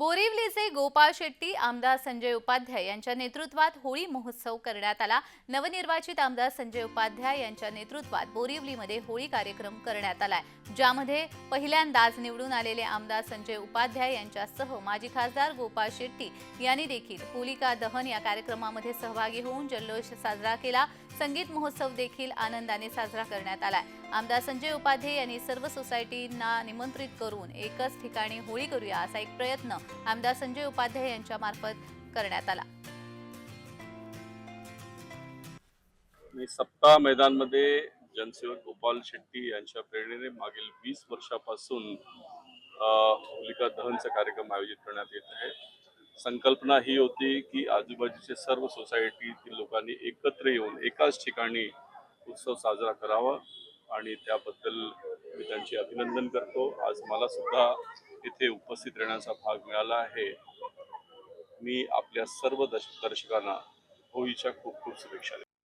बोरिवलीचे गोपाळ शेट्टी आमदार संजय उपाध्याय यांच्या नेतृत्वात होळी महोत्सव करण्यात आला. नवनिर्वाचित आमदार संजय उपाध्याय यांच्या नेतृत्वात बोरिवलीमध्ये होळी कार्यक्रम करण्यात आलाय. ज्यामध्ये पहिल्यांदाच निवडून आलेले आमदार संजय उपाध्याय यांच्यासह माजी खासदार गोपाळ शेट्टी यांनी देखील होलिका दहन या कार्यक्रमामध्ये सहभागी होऊन जल्लोष साजरा केला. संगीत महोत्सव देखील आनंदाने साजरा करण्यात आलाय. आमदार संजय उपाध्याय यांनी सर्व सोसायटींना निमंत्रित करून एकच ठिकाणी होळी करूया असा एक प्रयत्न आमदार संजय उपाध्याय यांच्या मार्फत करण्यात आला. मी सप्ताह मैदानमध्ये जनसेवक गोपाल शेट्टी यांच्या प्रेरणेने मागील वीस वर्षापासून होलिका दहनचा कार्यक्रम आयोजित करण्यात येत आहे. संकल्पना ही होती की आजूबाजूचे सर्व सोसायटीतील लोकांनी एकत्र येऊन एकाच ठिकाणी उत्सव साजरा करावा आणि त्याबद्दल मी त्यांचे अभिनंदन करतो. आज मला सुद्धा इथे उपस्थित राहण्याचा भाग मिळाला आहे. मी आपल्या सर्व दर्शकांना होळीच्या खूप खूप शुभेच्छा देतो.